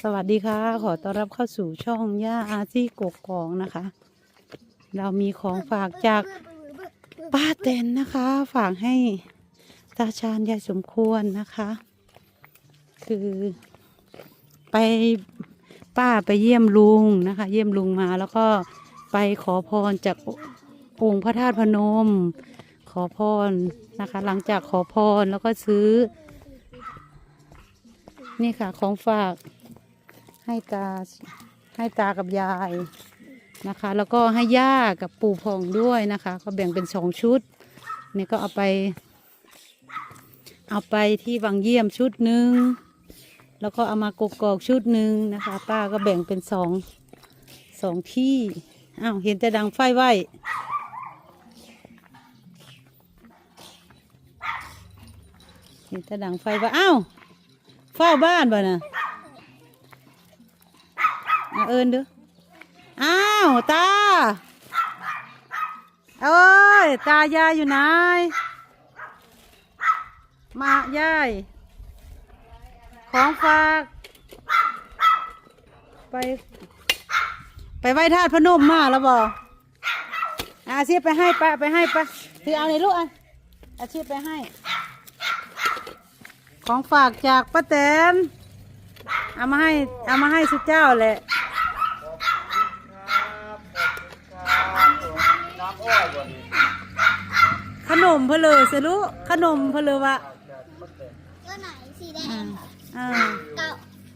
สวัสดีค่ะ ขอต้อนรับเข้าสู่ช่องย่าอาซี่กกกองนะคะ เรามีของฝากจากป้าเต็นนะคะ ฝากให้ตาชาญยายสมควรนะคะ คือไปป้าไปเยี่ยมลุงนะคะ เยี่ยมลุงมาแล้วก็ไปขอพรจากองค์พระธาตุพนม ขอพรนะคะ หลังจากขอพรแล้วก็ซื้อ นี่ค่ะของฝาก ให้ตาให้ตากับยายนะคะ แล้วก็ให้ย่ากับปู่พองด้วยนะคะ ก็แบ่งเป็นสองชุด นี่ก็เอาไป เอาไปที่วังเยี่ยมชุดหนึ่งแล้วก็เอามากกอกชุดหนึ่งนะคะ ป้าก็แบ่งเป็นสองสองที่อ้าวเห็นแต่ดังไฟไหวเห็นแต่ดังไฟไหวอ้าวเฝ้าบ้านบ่น่ะ เอินดูอ้าวตาเอ้ยตายายอยู่ไหนมายายของฝาก ไป ไปไหว้ธาตุพนมมาแล้วบออาชีพไปให้ปะไปให้ปะคือเอาในลูกอันอาชีพไปให้ ของฝากจากป้าแตนเอามาให้เอามาให้สุดเจ้าแหละ น้ำ อ้อยบ่นี่ขนมเพนเลยสิลูกขนมเพนเลยวะก็ไหนสีแดอ่างอ่าเก่า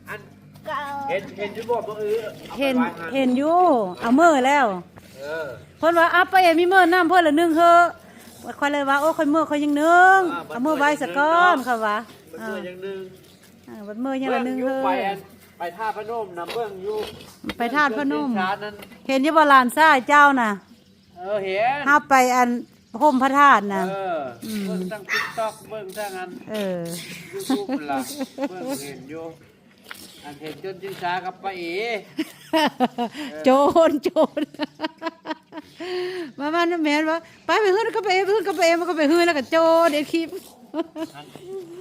อันเก่าเห็นเห็นอยู่บ่บ่เอออาไปเห็นไว้ะเห็นอยู่เอาเมื่อแล้วเออเพิ่นว่าอัปไปเอ็มมีเมื่อน้ำเพิ่นละนึ่งเฮอะคอยเลยว่าโอ้คอยเมื่อคอยยังนึ่งเอาเมื่อไว้สักก้อนค่ะวะมันอ่าเมื่ออย่างหนึงอ่าบัดเมื่อยังละนึ่งเบิ่เฮอยู่อะไปอันไปท่าพนมน้ำเบิ่งอยู่ไปธาตุพนมเรื่องเดิชาตินั้น เห็นอยี่บ่ลานซ้ายเจ้าน่ะ เออเห็นห้าไปอันห่มพระธาตุน่ะ เอออม เบิ่งทั้ง TikTok เบิ่งทั้งอันเออ YouTube ล่ะเบิ่งเห็นอยู่อันเห็นจนจินชากับป้าเอ๋โจรโจรมามาน้ำแมนว่าไปไปหื้นก็ไปเอ็มไปหื้นก็ไปเอ็มมันก็ไปหื้นแล้วก็โจรเด็ดคลิปอัน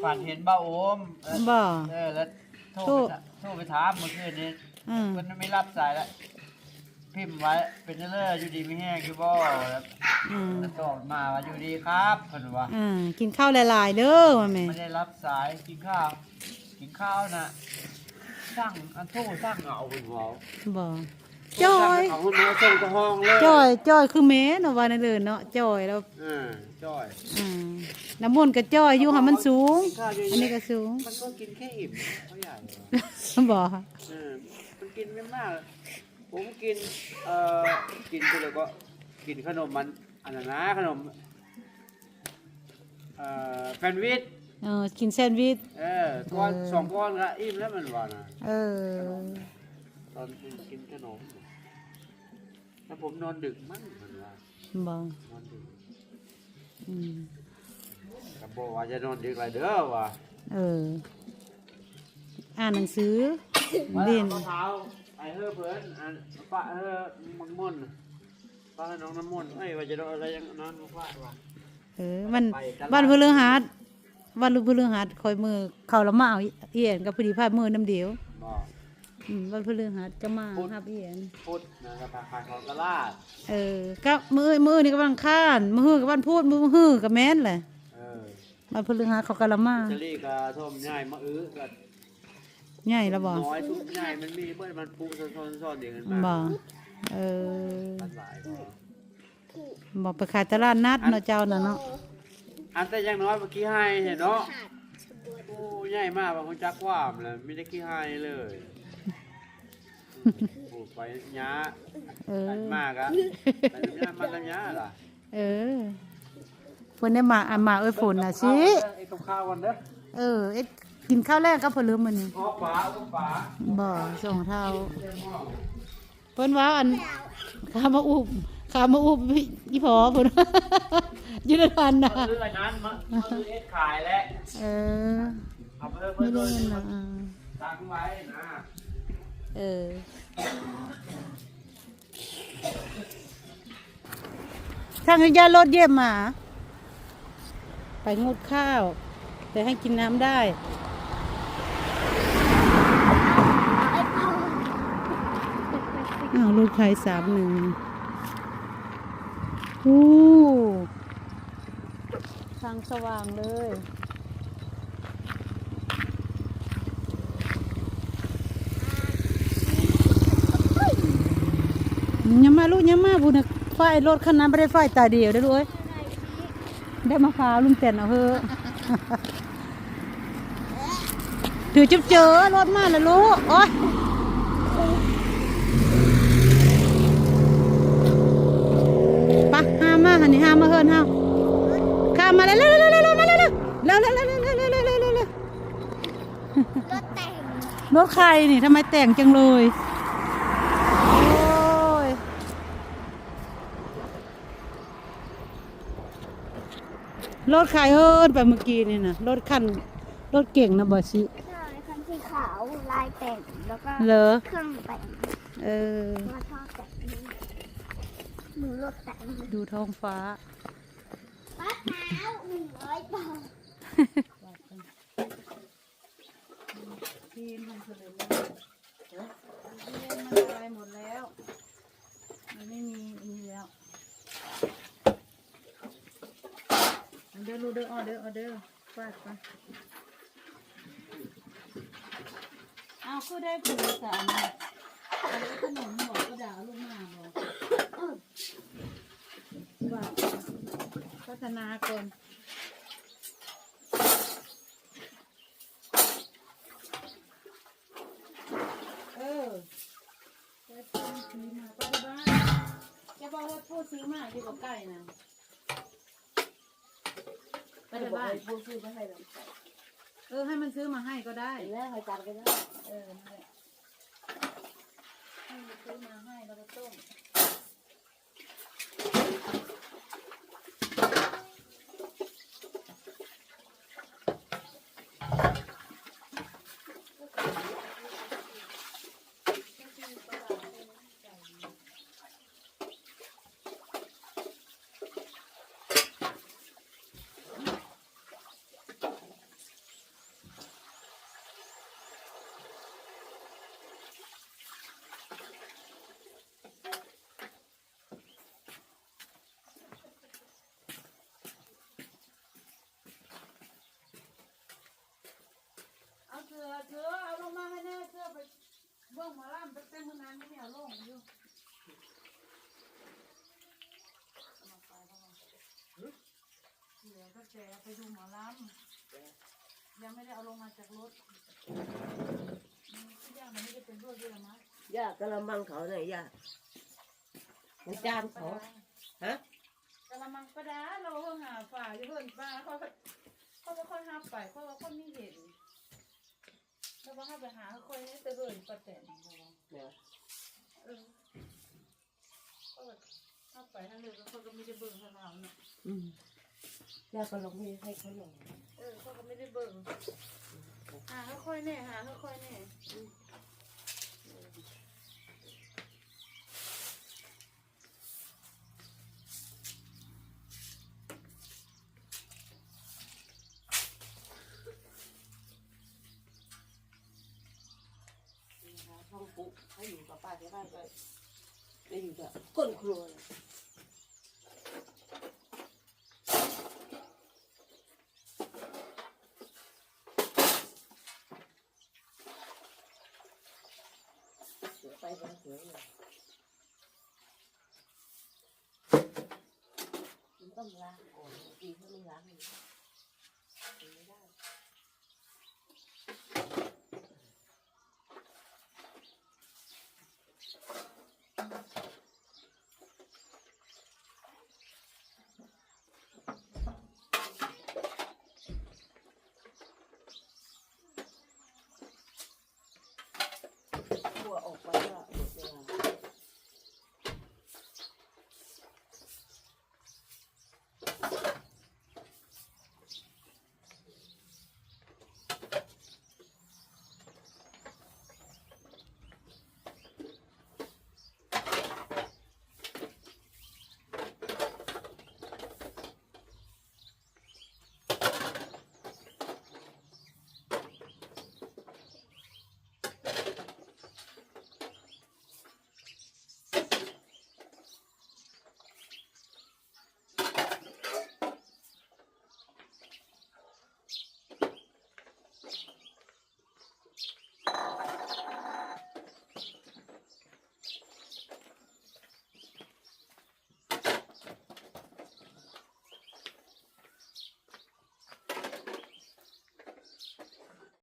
ฝันเห็นบ้าโอมเออบ่ เออแล้วโทรไปถโทรไปถามเมื่อคืนนี้อืม มันไม่รับสายแล้ว พิมพ์ไว้เป็นเรื่องอยู่ดีไม่แห้งอยู่บ่แล้วอืมแล้วตอบมาว่าอยู่ดีครับเพิ่นว่าอ่ากินข้าวหลายๆเด้อมาแม่ไม่ได้รับสายกินข้าวกินข้าวน่ะสั่งอันโทรสั่งเอาเพิ่นว่าบ่จอย เอาเพิ่นมาส่งกระห้องเลยจอยจอยคือแม่เนาะว่านั่นเลยเนาะจอยแล้วเออจ้อย อ่าน้ำมนต์ก็จอยอยู่ค่ะมันสูงกินข้าวเยอะๆอันนี้ก็สูงมันก็กินแค่อิ่มเขาใหญ่ บ่ เออมันกินไม่มาก ผมกิน เอ่อ กินไปเลยก็ กินขนมมันอันนั้นนะขนม เอ่อแฟนวิชเออกินแซนด์วิช เออก้อนสองก้อนก็อิ่มแล้วมันว่านะ เออ ตอนกินกินขนมแล้วผมนอนดึกมั้งมันว่าบ่นอนดึกอืมกับบอกว่าจะนอนดึกอะไรเด้อว่ะเออ อ่านหนังสือมาเรียน มะพร้าว ไอ้เฮ้อเพิ่นอันป้าเฮ้อมังม่อนป้าให้น้องน้ำมนต์เอ้ยว่าจะโดนอะไรอยังนั้นมาป้าว่ะ เออมันวันพฤหัสวันพฤหัสคอยมือเข้าละมาเอาเอียนกับพอดีพามือน้ำเดียวบอกอืมวันพฤหัสจะมาครับเอียน พุทธนะครับขายของตลาดเออก็มือมือนี่ก็วันข้านมือฮือกับวันพูดมือฮือกับแม่นแหละเออวันพฤหัสเขากะละมาเจลี่กับส้มใหญ่มะอื้อกับ ใหญ่ละบ่น้อยทุกใหญ่มันมีเพื่อนมันปลูกซ้อนๆซ้อนๆเดียวกันมาบ่เออมันหลายบ่บอกไปขายตลาดนัดเนาะเจ้าน่ะเนาะอันแต่อยังน้อยเมื่อกี้ให้เห็นเนาะขาดสมบูรณ์โอ้ใหญ่มากบางคนจักว่ามเลยไม่ได้ขี้ให้เลยปลูกไปหญ้าเออ ตัดมากอะไปทำหญ้ามาทำหญ้าล่ะเออฝนได้มาอะมาเอ้ยฝนน่ะสิไอ้กับข้าวกันเด้อ เออเอ็ด กินข้าวแรกก็เพลืมมันนี่ออกฝาออกฝาบ่สองเท่าเพิ่นว่าอันข้ามาอุบข้ามาอุบอีพอเพิ่นอยืนทันน่ะมาซื้ออันนั้นมามาซื้อเอ็ดขายแล้วเออเอาไปเพิ่มไม่เพิ่ได้มเงินนะอ่าตั้งไว้นะเออทางยารถเยี่ยมมา ไปงดข้าว แต่ให้กินน้ำได้ อ้าวรถใครสามหนึ่งอู้ทางสว่างเลยยังมาลูกยังมาบุญไฟรถคันนั้นไม่ได้ไฟตาเดียวได้อลูกเอ้ยได้มาพาลุงแต่นเอาเถอถือจุ๊บเจอรถมาแล้วลูกโอ๊ยไปะห้ามมาหัน นี่ห้ามมาเฮิรนห้ามข้ามมาเร็วเร็วเร็วเร็วเร็วมาเร็วเร็วเร็วเร็วเร็วเร็วเร็วเร็วเร็วเร็วเร็วเร็วรถแต่งรถใครนี่ทำไมแต่งจังเลยโอ้ยรถใครเฮิร์นไปเมื่อกี้นี่นะรถคันรถเก่งนะบอสิใช่คันสีขาวลายแต่งแล้วก็เหรอเครื่องแต่งเออว่าชอบแต่งนี้หนูรถแต่งดูท้องฟ้า ป้าเท้าหนึ่งร้อยบาททีมมันเฉลยแล้วทีมมันตายหมดแล้ว มันไม่มีอีแล้วเอาเด้อลูกเด้อออเด้อออเด้อฟาดไปเอาคือได้ผลสารอันนี้ขนมบอกก็ด่าลูกมาบอกเออว่า พัฒนาก่อนเออไปซื้อมาไปบ้านจะบอกว่าพูดซื้อมาอยู่กับไก่นะไปที่บ้านพูดชื่อไม่ให้เราเออ ให้มันซื้อมาให้ก็ได้เห็นแล้วใครจำกันได้เออนั่นแหละให้มันซื้อมาให้แล้วก็ต้มเอาเสือเสือเอาลงมาให้แน่เสือไปเบิ่ งหมาล่ำไปเต้นมือนานไม่เอาลงอยู่เอามาไปเข้ามาเสือก็แจไปดูหมอลำยังไม่ได้เอาลงมาจากรถอืมทุกอย่างมันไม่ได้เป็นรวดเดียวมั้งย่ากระมังเขาไหนย่ามันจานเขาฮะกะละมังประดาเราเพิ่งหาฝ่าอยู่เพิ่นป้าเขาก็เขาก็ค่อยหาไปเพราะว่าคนไม่เห็น แล้วว่าเขาไปหาเขาค่อยให้ไปเบิ่นประแตนเขาว่าเนี่ยเออเขาก็เข้าไปทางเลยแล้วเขาก็ไม่ได้เบิ่งทางเราเนาะอืมย่าก็ลงให้ให้เขาหน่อยเออเขาก็ไม่ได้เบิ่งหาเขาค่อยแน่หาเขาค่อยแน่ ห้องปุ๊ให้อยู่กับป้าที่บ้านก็ได้อยู่กับก้นครัวเลยไปกันสือเลยมันต้องล้างก่อนบางทีเขาไม่ล้างเลย